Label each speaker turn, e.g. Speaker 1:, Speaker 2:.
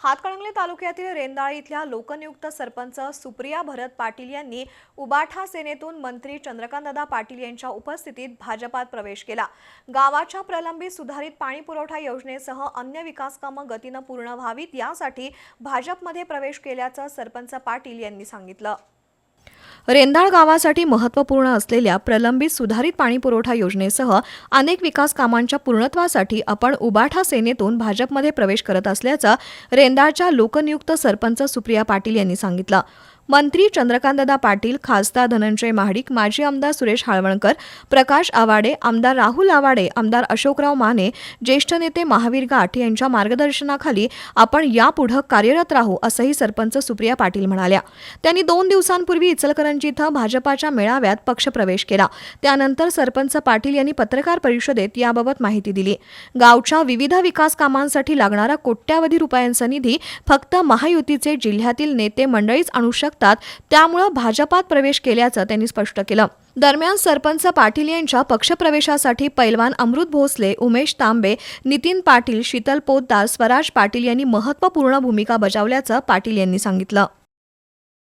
Speaker 1: हातकणंगले तालुक्यातील रेंदाळी इथल्या लोकनियुक्त सरपंच सुप्रिया भरत पाटील यांनी उबाठा सेनेतून मंत्री चंद्रकांतदा पाटील यांच्या उपस्थितीत भाजपात प्रवेश केला. गावाच्या प्रलंबित सुधारित पाणी पुरवठा योजनेसह अन्य विकास कामं गतीनं पूर्ण व्हावीत यासाठी भाजपमध्ये प्रवेश केल्याचं सरपंच पाटील यांनी सांगितलं. रेंदाळ गावासाठी महत्त्वपूर्ण असलेल्या प्रलंबित सुधारित पाणीपुरवठा योजनेसह अनेक विकास कामांच्या पूर्णत्वासाठी आपण उबाठा सेनेतून भाजपमध्ये प्रवेश करत असल्याचं रेंदाळच्या लोकनियुक्त सरपंच सुप्रिया पाटील यांनी सांगितलं. मंत्री चंद्रकांतदा पाटील खासदार धनंजय महाडिक माजी आमदार सुरेश हाळवणकर प्रकाश आवाडे आमदार राहुल आवाडे आमदार अशोकराव माने ज्येष्ठ नेते महावीर गाठ यांच्या मार्गदर्शनाखाली आपण यापुढं कार्यरत राहू असंही सरपंच सुप्रिया पाटील म्हणाल्या. त्यांनी दोन दिवसांपूर्वी इचलकरंजी इथं भाजपाच्या मेळाव्यात पक्षप्रवेश केला. त्यानंतर सरपंच पाटील यांनी पत्रकार परिषदेत याबाबत माहिती दिली. गावच्या विविध विकास कामांसाठी लागणारा कोट्यावधी रुपयांचा निधी फक्त महायुतीचे जिल्ह्यातील नेते मंडळीच आणू शकतात त्यामुळं भाजपात प्रवेश केल्याचं त्यांनी स्पष्ट केलं. दरम्यान सरपंच पाटील यांच्या पक्षप्रवेशासाठी पैलवान अमृत भोसले उमेश तांबे नितीन पाटील शीतल पोतदार स्वराज पाटील यांनी महत्त्वपूर्ण भूमिका बजावल्याचं पाटील यांनी सांगितलं.